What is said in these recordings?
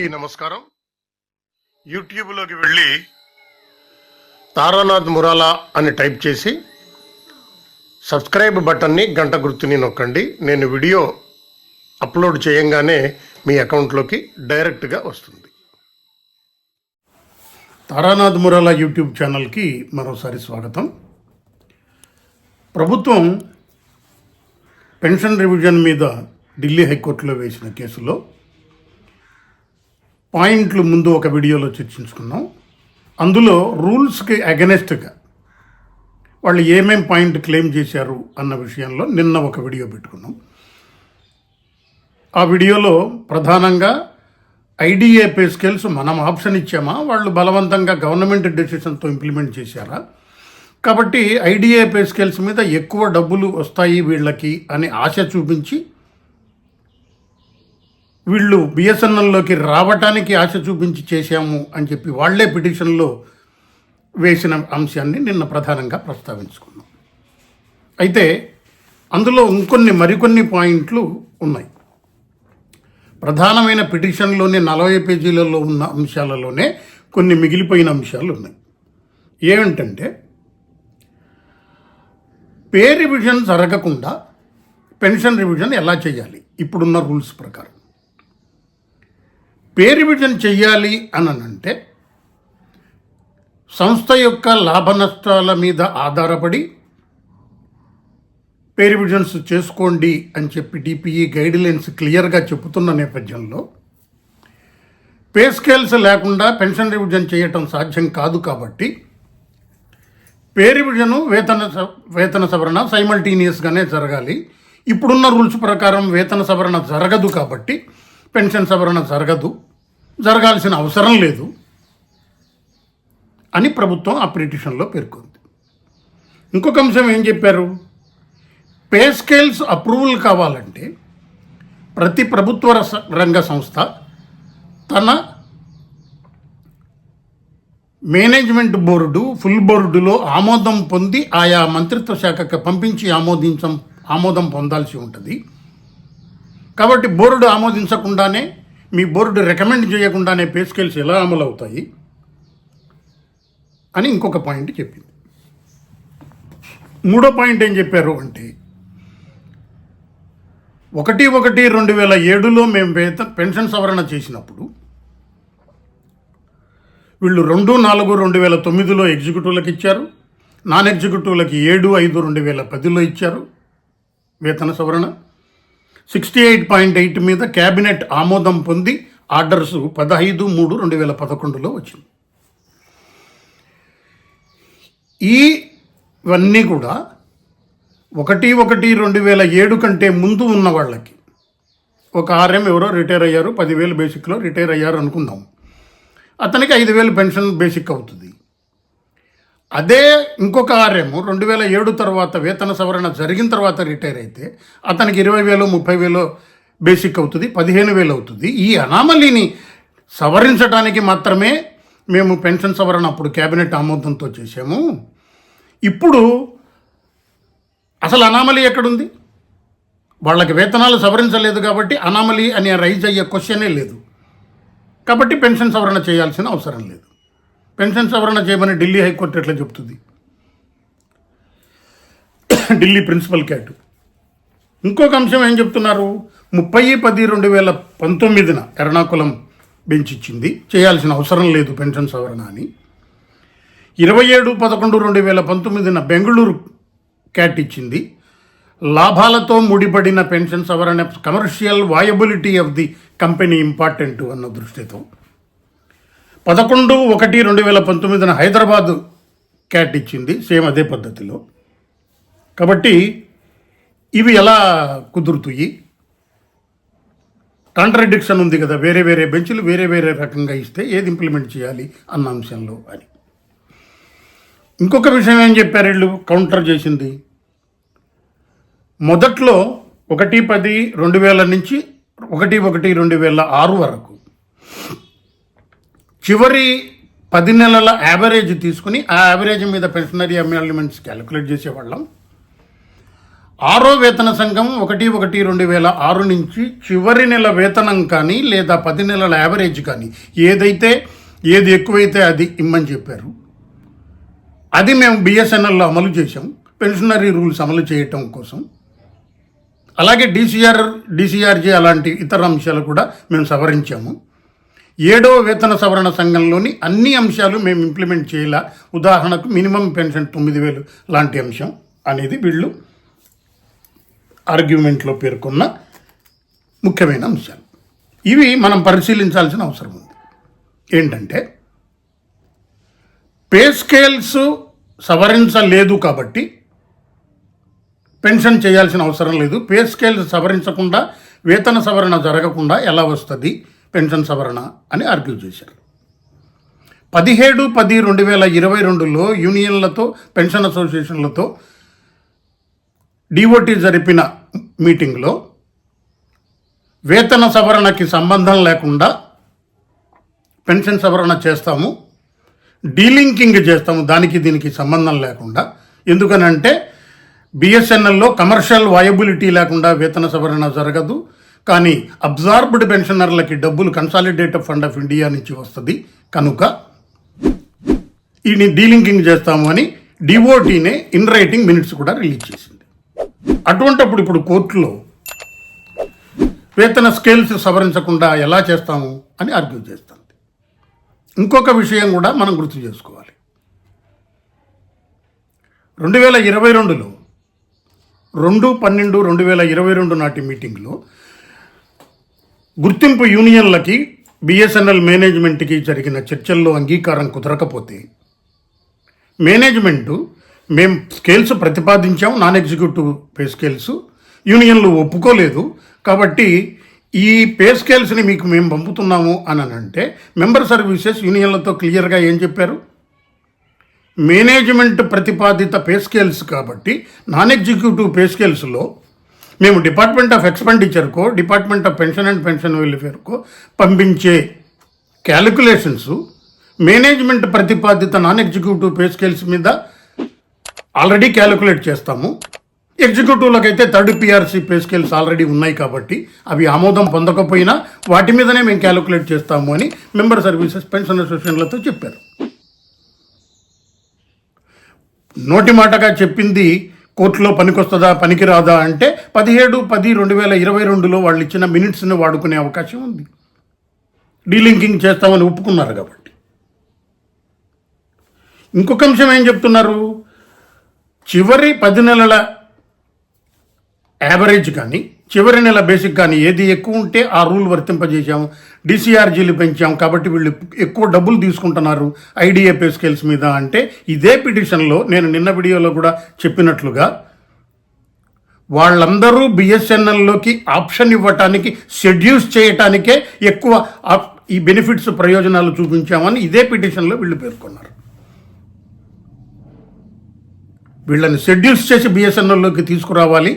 అందరికీ నమస్కారం. యూట్యూబ్లోకి వెళ్ళి తారానాథ్ మురాలా అని టైప్ చేసి సబ్స్క్రైబ్ బటన్ని గంట గుర్తుని నొక్కండి. నేను వీడియో అప్లోడ్ చేయంగానే మీ అకౌంట్లోకి డైరెక్ట్గా వస్తుంది. తారానాథ్ మురాలా యూట్యూబ్ ఛానల్కి మరోసారి స్వాగతం. ప్రభుత్వం పెన్షన్ రివిజన్ మీద ఢిల్లీ హైకోర్టులో వేసిన కేసులో పాయింట్లు ముందు ఒక వీడియోలో చర్చించుకున్నాం. అందులో రూల్స్కి అగెనెస్ట్గా వాళ్ళు ఏమేం పాయింట్ క్లెయిమ్ చేశారు అన్న విషయంలో నిన్న ఒక వీడియో పెట్టుకున్నాం. ఆ వీడియోలో ప్రధానంగా ఐడిఏ పే స్కేల్స్ మనం ఆప్షన్ ఇచ్చామా? వాళ్ళు బలవంతంగా గవర్నమెంట్ డెసిషన్తో ఇంప్లిమెంట్ చేశారా? కాబట్టి ఐడిఏ పే స్కేల్స్ మీద ఎక్కువ డబ్బులు వస్తాయి వీళ్ళకి అని ఆశ చూపించి వీళ్ళు బిఎస్ఎన్ఎల్లోకి రావటానికి ఆశ చూపించి చేశాము అని చెప్పి వాళ్ళే పిటిషన్లో వేసిన అంశాన్ని నిన్న ప్రధానంగా ప్రస్తావించుకున్నాం. అయితే అందులో ఇంకొన్ని మరికొన్ని పాయింట్లు ఉన్నాయి. ప్రధానమైన పిటిషన్లోని నలభై పేజీలలో ఉన్న అంశాలలోనే కొన్ని మిగిలిపోయిన అంశాలు ఉన్నాయి. ఏమిటంటే పే రివిజన్ జరగకుండా పెన్షన్ రివిజన్ ఎలా చేయాలి? ఇప్పుడున్న రూల్స్ ప్రకారం. పేరు రివిజన్ చెయ్యాలి అని అంటే సంస్థ యొక్క లాభ నష్టాల మీద ఆధారపడి పేరివిజన్స్ చేసుకోండి అని చెప్పి డిపిఈ గైడ్ లైన్స్ క్లియర్గా చెబుతున్న నేపథ్యంలో పే స్కేల్స్ లేకుండా పెన్షన్ రివిజన్ చేయటం సాధ్యం కాదు కాబట్టి పే రివిజను వేతన స- వేతన సవరణ సైమల్టీనియస్గానే జరగాలి. ఇప్పుడున్న రూల్స్ ప్రకారం వేతన సవరణ జరగదు కాబట్టి పెన్షన్ సవరణ జరగదు. జరగాల్సిన అవసరం లేదు అని ప్రభుత్వం ఆ పిటిషన్లో పేర్కొంది. ఇంకొక అంశం ఏం చెప్పారు? పే స్కేల్స్ అప్రూవల్ కావాలంటే ప్రతి ప్రభుత్వ రంగ సంస్థ తన మేనేజ్మెంట్ బోర్డు ఫుల్ బోర్డులో ఆమోదం పొంది ఆయా మంత్రిత్వ శాఖకు పంపించి ఆమోదించం ఆమోదం పొందాల్సి ఉంటుంది. కాబట్టి బోర్డు ఆమోదించకుండానే మీ బోర్డు రికమెండ్ చేయకుండానే పే స్కేల్స్ ఎలా అమలు అవుతాయి అని ఇంకొక పాయింట్ చెప్పింది. మూడో పాయింట్ ఏం చెప్పారు అంటే ఒకటి ఒకటి రెండు వేల ఏడులో మేము వేత పెన్షన్ సవరణ చేసినప్పుడు వీళ్ళు రెండు నాలుగు రెండు వేల తొమ్మిదిలో ఎగ్జిక్యూటివ్లకు ఇచ్చారు నాన్ ఎగ్జిక్యూటివ్లకి ఏడు ఐదు రెండు వేల పదిలో ఇచ్చారు వేతన సవరణ. సిక్స్టీ ఎయిట్ పాయింట్ ఎయిట్ మీద క్యాబినెట్ ఆమోదం పొంది ఆర్డర్స్ పదహైదు మూడు రెండు వేల పదకొండులో వచ్చింది. ఈ ఇవన్నీ కూడా ఒకటి ఒకటి రెండు వేల ఏడు కంటే ముందు ఉన్న వాళ్ళకి. ఒక ఆర్ఎం ఎవరో రిటైర్ అయ్యారు పదివేలు బేసిక్లో రిటైర్ అయ్యారు అనుకుందాం. అతనికి ఐదు వేలు పెన్షన్ బేసిక్ అవుతుంది. అదే ఇంకొక ఆర్ఎం రెండు వేల ఏడు తర్వాత వేతన సవరణ జరిగిన తర్వాత రిటైర్ అయితే అతనికి ఇరవై వేలు ముప్పై వేలు బేసిక్ అవుతుంది పదిహేను వేలు అవుతుంది. ఈ అనామలీని సవరించడానికి మాత్రమే మేము పెన్షన్ సవరణ అప్పుడు కేబినెట్ ఆమోదంతో చేశాము. ఇప్పుడు అసలు అనామలీ ఎక్కడుంది? వాళ్ళకి వేతనాలు సవరించలేదు కాబట్టి అనామలీ అని రైజ్ అయ్యే క్వశ్చనే లేదు. కాబట్టి పెన్షన్ సవరణ చేయాల్సిన అవసరం లేదు. పెన్షన్ సవరణ చేయమని ఢిల్లీ హైకోర్టు ఎట్లా చెప్తుంది? Delhi principal CAT. ఇంకొక అంశం ఏం చెప్తున్నారు? ముప్పై పది రెండు వేల పంతొమ్మిదిన ఎర్నాకుళం బెంచ్ ఇచ్చింది. చేయాల్సిన అవసరం లేదు పెన్షన్ సవరణ అని. ఇరవై ఏడు పదకొండు రెండు వేల పంతొమ్మిదిన బెంగళూరు క్యాట్ ఇచ్చింది. లాభాలతో ముడిపడిన పెన్షన్ సవరణ commercial viability of the company important అన్న దృష్టితో. పదకొండు ఒకటి రెండు వేల పంతొమ్మిదిన హైదరాబాద్ క్యాట్ ఇచ్చింది సేమ్ అదే పద్ధతిలో. కాబట్టి ఇవి ఎలా కుదురుతాయి? కాంట్రడిక్షన్ ఉంది కదా వేరే వేరే బెంచ్లు వేరే వేరే రకంగా ఇస్తే ఏది ఇంప్లిమెంట్ చేయాలి అన్న అంశంలో అని. ఇంకొక విషయం ఏం చెప్పారు వీళ్ళు? కౌంటర్ చేసింది. మొదట్లో ఒకటి పది రెండు వేల నుంచి ఒకటి ఒకటి రెండు వేల ఆరు వరకు చివరి పది నెలల యావరేజ్ తీసుకుని ఆ యావరేజ్ మీద పెన్షనరీ అమ్యూల్మెంట్స్ క్యాలిక్యులేట్ చేసేవాళ్ళం. ఆరో వేతన సంఘం ఒకటి ఒకటి రెండు వేల ఆరు నుంచి చివరి నెల వేతనం కానీ లేదా పది నెలల యావరేజ్ కానీ ఏదైతే ఏది ఎక్కువైతే అది ఇమ్మని చెప్పారు. అది మేము బిఎస్ఎన్ఎల్లో అమలు చేసాం పెన్షనరీ రూల్స్ అమలు చేయటం కోసం. అలాగే డీసీఆర్ డిసిఆర్జీ అలాంటి ఇతర అంశాలు కూడా మేము సవరించాము. ఏడో వేతన సవరణ సంఘంలోని అన్ని అంశాలు మేము ఇంప్లిమెంట్ చేయాల? ఉదాహరణకు మినిమం పెన్షన్ తొమ్మిది వేలు లాంటి అంశం అనేది వీళ్ళు ఆర్గ్యుమెంట్లో పేర్కొన్న ముఖ్యమైన అంశాలు. ఇవి మనం పరిశీలించాల్సిన అవసరం ఉంది. ఏంటంటే పే స్కేల్స్ సవరించలేదు కాబట్టి పెన్షన్ చేయాల్సిన అవసరం లేదు. పే స్కేల్స్ సవరించకుండా వేతన సవరణ జరగకుండా ఎలా వస్తుంది? పెన్షన్ సవరణ అని ఆర్గ్యూ చేశారు. పదిహేడు పది రెండు వేల ఇరవై రెండులో యూనియన్లతో పెన్షన్ అసోసియేషన్లతో డిఓటి జరిపిన మీటింగ్లో వేతన సవరణకి సంబంధం లేకుండా పెన్షన్ సవరణ చేస్తాము డీలింకింగ్ చేస్తాము దానికి దీనికి సంబంధం లేకుండా. ఎందుకనంటే బిఎస్ఎన్ఎల్లో కమర్షియల్ వయబిలిటీ లేకుండా వేతన సవరణ జరగదు. కానీ అబ్జార్బ్డ్ పెన్షనర్లకి డబ్బులు కన్సాలిడేటెడ్ ఫండ్ ఆఫ్ ఇండియా నుంచి వస్తుంది. కనుక ఈ డీలింకింగ్ చేస్తాము అని డిఓటీనే ఇన్ రైటింగ్ మినిట్స్ కూడా రిలీజ్ చేసింది. అటువంటప్పుడు ఇప్పుడు కోర్టులో వేతన స్కేల్స్ సవరించకుండా ఎలా చేస్తాము అని ఆర్గ్యూ చేస్తుంది. ఇంకొక విషయం కూడా మనం గుర్తు చేసుకోవాలి. రెండు వేల ఇరవై రెండులో రెండు పన్నెండు రెండు వేల ఇరవై రెండు నాటి మీటింగ్లో గుర్తింపు యూనియన్లకి బిఎస్ఎన్ఎల్ మేనేజ్మెంట్కి జరిగిన చర్చల్లో అంగీకారం కుదరకపోతే మేనేజ్మెంటు మేము స్కేల్స్ ప్రతిపాదించాం నాన్ ఎగ్జిక్యూటివ్ పే స్కేల్స్ యూనియన్లు ఒప్పుకోలేదు. కాబట్టి ఈ పే స్కేల్స్ని మీకు మేము పంపుతున్నాము అని అంటే మెంబర్ సర్వీసెస్ యూనియన్లతో క్లియర్గా ఏం చెప్పారు? మేనేజ్మెంట్ ప్రతిపాదిత పే స్కేల్స్ కాబట్టి నాన్ ఎగ్జిక్యూటివ్ పే స్కేల్స్లో మేము department of ఎక్స్పెండిచర్కో department of pension and pension వెల్ఫేర్కో పంపించే క్యాలిక్యులేషన్స్ మేనేజ్మెంట్ ప్రతిపాదిత నాన్ ఎగ్జిక్యూటివ్ పే స్కేల్స్ మీద ఆల్రెడీ క్యాలిక్యులేట్ చేస్తాము. ఎగ్జిక్యూటివ్లకైతే అయితే third PRC pay scales already ఉన్నాయి కాబట్టి అవి ఆమోదం పొందకపోయినా వాటి మీదనే మేము క్యాలిక్యులేట్ చేస్తాము అని మెంబర్ సర్వీసెస్ పెన్షన్ అసోసియేషన్లతో చెప్పారు. నోటి మాటగా చెప్పింది కోర్టులో పనికొస్తుందా పనికిరాదా అంటే పదిహేడు పది రెండు వేల ఇరవై రెండులో వాళ్ళు ఇచ్చిన మినిట్స్ని వాడుకునే అవకాశం ఉంది. డీలింకింగ్ చేస్తామని ఒప్పుకున్నారు కాబట్టి. ఇంకొక అంశం ఏం చెప్తున్నారు? చివరి పది నెలల యావరేజ్ కానీ చివరి నెల బేసిక్ కానీ ఏది ఎక్కువ ఉంటే ఆ రూల్ వర్తింపజేశాం డిసిఆర్జీలు పెంచాం కాబట్టి వీళ్ళు ఎక్కువ డబ్బులు తీసుకుంటున్నారు ఐడిఏపీ స్కేల్స్ మీద అంటే ఇదే పిటిషన్లో నేను నిన్న వీడియోలో కూడా చెప్పినట్లుగా వాళ్ళందరూ బిఎస్ఎన్ఎల్లోకి ఆప్షన్ ఇవ్వటానికి షెడ్యూల్స్ చేయటానికే ఎక్కువ ఆప్- ఈ బెనిఫిట్స్ ప్రయోజనాలు చూపించామని ఇదే పిటిషన్లో వీళ్ళు పేర్కొన్నారు. వీళ్ళని షెడ్యూల్స్ చేసి బిఎస్ఎన్ఎల్లోకి తీసుకురావాలి.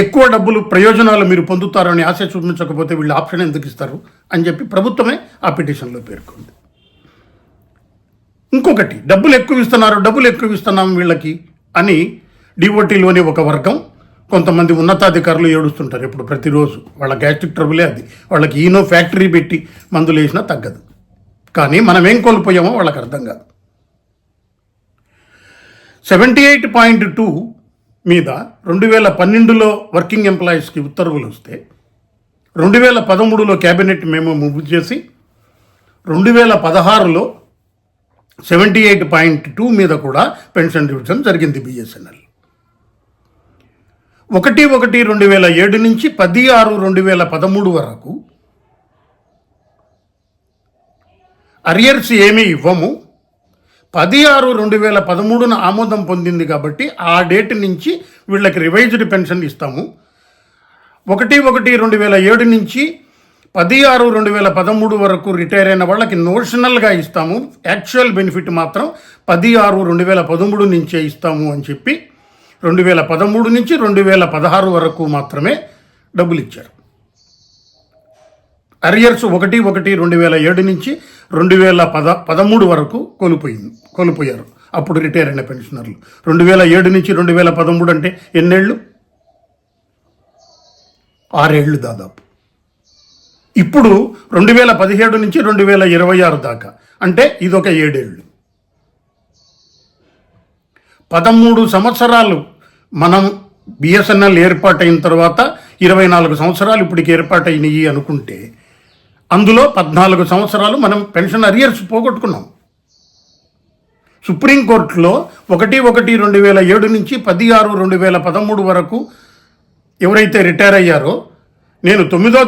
ఎక్కువ డబ్బులు ప్రయోజనాలు మీరు పొందుతారని ఆశ చూపించకపోతే వీళ్ళు ఆప్షన్ ఎందుకు ఇస్తారు అని చెప్పి ప్రభుత్వమే ఆ పిటిషన్లో పేర్కొంది. ఇంకొకటి డబ్బులు ఎక్కువ ఇస్తున్నారు డబ్బులు ఎక్కువ ఇస్తున్నాం వీళ్ళకి అని డిఓటీలోని ఒక వర్గం కొంతమంది ఉన్నతాధికారులు ఏడుస్తుంటారు. ఇప్పుడు ప్రతిరోజు వాళ్ళ గ్యాస్ట్రిక్ ట్రబులే అది. వాళ్ళకి ఈనో ఫ్యాక్టరీ పెట్టి మందులు వేసినా తగ్గదు. కానీ మనం ఏం కోల్పోయామో వాళ్ళకి అర్థం కాదు. సెవెంటీ ఎయిట్ పాయింట్ టూ మీద రెండు వేల పన్నెండులో వర్కింగ్ ఎంప్లాయీస్కి ఉత్తర్వులు వస్తే రెండు వేల పదమూడులో క్యాబినెట్ మేము మూవ్ చేసి రెండు వేల పదహారులో సెవెంటీ ఎయిట్ పాయింట్ టూ మీద కూడా పెన్షన్ డివిజన్ జరిగింది బిఎస్ఎన్ఎల్. ఒకటి ఒకటి రెండు వేల ఏడు నుంచి పది ఆరు రెండు వేల పదమూడు వరకు అరియర్స్ ఏమీ ఇవ్వము పది ఆరు రెండు వేల పదమూడున ఆమోదం పొందింది కాబట్టి ఆ డేట్ నుంచి వీళ్ళకి రివైజ్డ్ పెన్షన్ ఇస్తాము. ఒకటి ఒకటి రెండు వేల ఏడు నుంచి పది ఆరు రెండు వేల పదమూడు వరకు రిటైర్ అయిన వాళ్ళకి నోషనల్గా ఇస్తాము. యాక్చువల్ బెనిఫిట్ మాత్రం పది ఆరు రెండు వేల పదమూడు నుంచే ఇస్తాము అని చెప్పి రెండు వేల పదమూడు నుంచి రెండు వేల పదహారు వరకు మాత్రమే డబ్బులు ఇచ్చారు. అరియర్స్ ఒకటి ఒకటి రెండు వేల ఏడు నుంచి రెండు వేల పద పదమూడు వరకు కోల్పోయింది కోల్పోయారు. అప్పుడు రిటైర్ అయిన పెన్షనర్లు. రెండు వేల ఏడు నుంచి రెండు వేల పదమూడు అంటే ఎన్నేళ్ళు? ఆరేళ్ళు దాదాపు. ఇప్పుడు రెండు వేల పదిహేడు నుంచి రెండు వేల ఇరవై ఆరు దాకా. అంటే ఇదొక ఏడేళ్ళు. పదమూడు సంవత్సరాలు మనం బిఎస్ఎన్ఎల్ ఏర్పాటైన తర్వాత ఇరవై నాలుగు సంవత్సరాలు ఇప్పటికి ఏర్పాటైనవి అనుకుంటే అందులో పద్నాలుగు సంవత్సరాలు మనం పెన్షన్ అరియర్స్ పోగొట్టుకున్నాం. సుప్రీంకోర్టులో ఒకటి ఒకటి రెండు వేల ఏడు నుంచి పది ఆరు రెండు వేల పదమూడు వరకు ఎవరైతే రిటైర్ అయ్యారో నేను తొమ్మిదో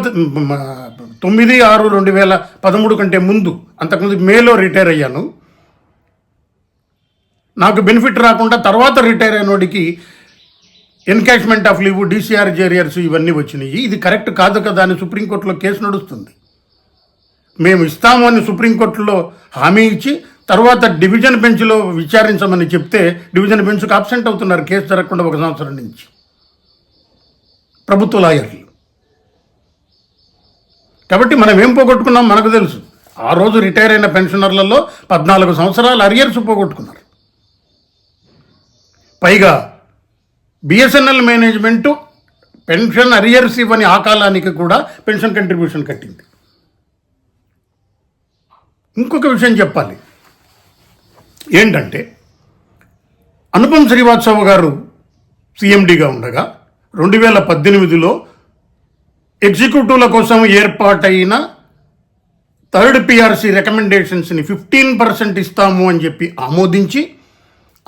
తొమ్మిది ఆరు రెండు వేల పదమూడు కంటే ముందు అంతకుముందు మేలో రిటైర్ అయ్యాను. నాకు బెనిఫిట్ రాకుండా తర్వాత రిటైర్ అయినోడికి ఎన్కాష్మెంట్ ఆఫ్ లీవ్ డీసీఆర్ జేరియర్స్ ఇవన్నీ వచ్చినాయి. ఇది కరెక్ట్ కాదు కదా అని సుప్రీంకోర్టులో కేసు నడుస్తుంది. మేము ఇస్తాము అని సుప్రీంకోర్టులో హామీ ఇచ్చి తర్వాత డివిజన్ బెంచ్లో విచారించమని చెప్తే డివిజన్ బెంచ్కు అబ్సెంట్ అవుతున్నారు కేసు జరగకుండా ఒక సంవత్సరం నుంచి. ప్రభుత్వ లాయర్లు. కాబట్టి మనం ఏం పోగొట్టుకున్నాం మనకు తెలుసు. ఆ రోజు రిటైర్ అయిన పెన్షనర్లలో పద్నాలుగు సంవత్సరాలు అరియర్స్ పోగొట్టుకున్నారు. పైగా బిఎస్ఎన్ఎల్ మేనేజ్మెంటు పెన్షన్ అరియర్స్ ఇవ్వని ఆ కాలానికి కూడా పెన్షన్ కంట్రిబ్యూషన్ కట్టింది. ఇంకొక విషయం చెప్పాలి. ఏంటంటే అనుపం శ్రీవాత్సవ గారు సీఎండిగా ఉండగా రెండు వేల పద్దెనిమిదిలో ఎగ్జిక్యూటివ్ల కోసం ఏర్పాటైన థర్డ్ పిఆర్సీ రికమెండేషన్స్ని ఫిఫ్టీన్ పర్సెంట్ ఇస్తాము అని చెప్పి ఆమోదించి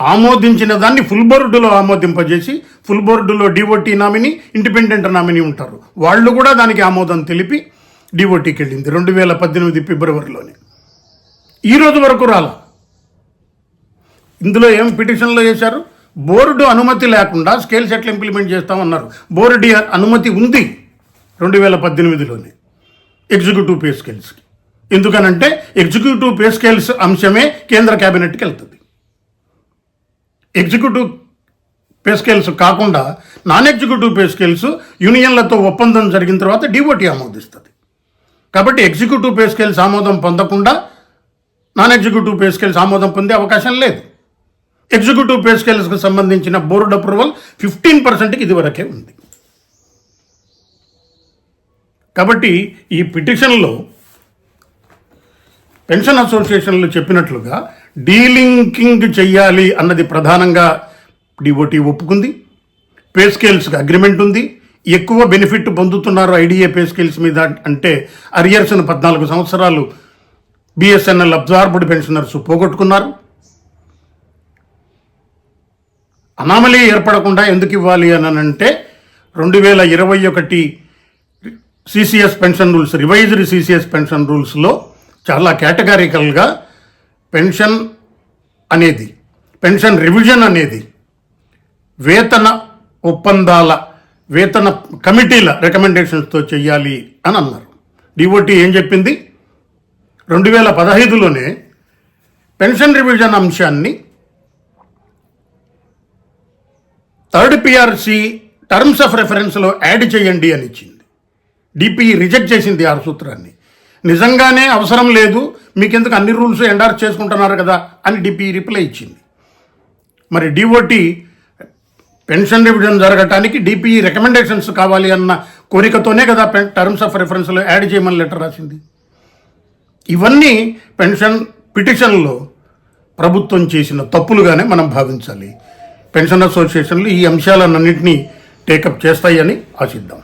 ఆమోదించిన దాన్ని ఫుల్ బోర్డులో ఆమోదింపజేసి ఫుల్ బోర్డులో డిఓటీ నామినీ ఇండిపెండెంట్ నామినీ ఉంటారు. వాళ్ళు కూడా దానికి ఆమోదం తెలిపి డిఓటీకి వెళ్ళింది. రెండు వేల పద్దెనిమిది ఫిబ్రవరిలోనే. ఈ రోజు వరకు రాల. ఇందులో ఏం పిటిషన్లో చేశారు బోర్డు అనుమతి లేకుండా స్కేల్స్ ఎట్లా ఇంప్లిమెంట్ చేస్తామన్నారు. బోర్డు అనుమతి ఉంది రెండు వేల పద్దెనిమిదిలోనే ఎగ్జిక్యూటివ్ పే స్కేల్స్కి ఎందుకనంటే ఎగ్జిక్యూటివ్ పే స్కేల్స్ అంశమే కేంద్ర కేబినెట్కి వెళ్తుంది. ఎగ్జిక్యూటివ్ పే స్కేల్స్ కాకుండా నాన్ ఎగ్జిక్యూటివ్ పే స్కేల్స్ యూనియన్లతో ఒప్పందం జరిగిన తర్వాత డిఓటీ ఆమోదిస్తుంది. కాబట్టి ఎగ్జిక్యూటివ్ పే స్కేల్స్ ఆమోదం పొందకుండా నాన్ ఎగ్జిక్యూటివ్ పే స్కేల్స్ ఆమోదం పొందే అవకాశం లేదు. ఎగ్జిక్యూటివ్ పే స్కేల్స్కి సంబంధించిన బోర్డు అప్రూవల్ ఫిఫ్టీన్ పర్సెంట్కి ఇదివరకే ఉంది. కాబట్టి ఈ పిటిషన్లో పెన్షన్ అసోసియేషన్లు చెప్పినట్లుగా డీలింకింగ్ చేయాలి అన్నది ప్రధానంగా డిఓటీ ఒప్పుకుంది. పే స్కేల్స్కి అగ్రిమెంట్ ఉంది. ఎక్కువ బెనిఫిట్ పొందుతున్నారు ఐడిఏ పే స్కేల్స్ మీద అంటే అరియర్స్ను పద్నాలుగు సంవత్సరాలు బిఎస్ఎన్ఎల్ అబ్జార్బ్డ్ పెన్షనర్స్ పోగొట్టుకున్నారు. అనామలీ ఏర్పడకుండా ఎందుకు ఇవ్వాలి అని అంటే రెండు వేల ఇరవై ఒకటి CCS pension rules revised CCS pension రూల్స్లో చాలా కేటగారికల్గా పెన్షన్ అనేది పెన్షన్ రివిజన్ అనేది వేతన ఒప్పందాల వేతన కమిటీల రికమెండేషన్స్తో చెయ్యాలి అని అన్నారు. డిఓటి ఏం చెప్పింది? రెండు వేల పదహైదులోనే పెన్షన్ రివిజన్ అంశాన్ని థర్డ్ పిఆర్సి టర్మ్స్ ఆఫ్ రెఫరెన్స్లో యాడ్ చేయండి అని ఇచ్చింది. డిపిఈ రిజెక్ట్ చేసింది ఆ సూత్రాన్ని. నిజంగానే అవసరం లేదు మీకెందుకు అన్ని రూల్స్ ఎండార్స్ చేసుకుంటున్నారు కదా అని డిపిఈ రిప్లై ఇచ్చింది. మరి డిఓటి పెన్షన్ రివిజన్ జరగటానికి డిపిఈ రికమెండేషన్స్ కావాలి అన్న కోరికతోనే కదా పెన్ టర్మ్స్ ఆఫ్ రెఫరెన్స్లో యాడ్ చేయమని లెటర్ రాసింది. ఇవన్నీ పెన్షన్ పిటిషన్లో ప్రభుత్వం చేసిన తప్పులుగానే మనం భావించాలి. పెన్షన్ అసోసియేషన్లు ఈ అంశాలన్నింటినీ టేకప్ చేస్తాయని ఆశిద్దాం.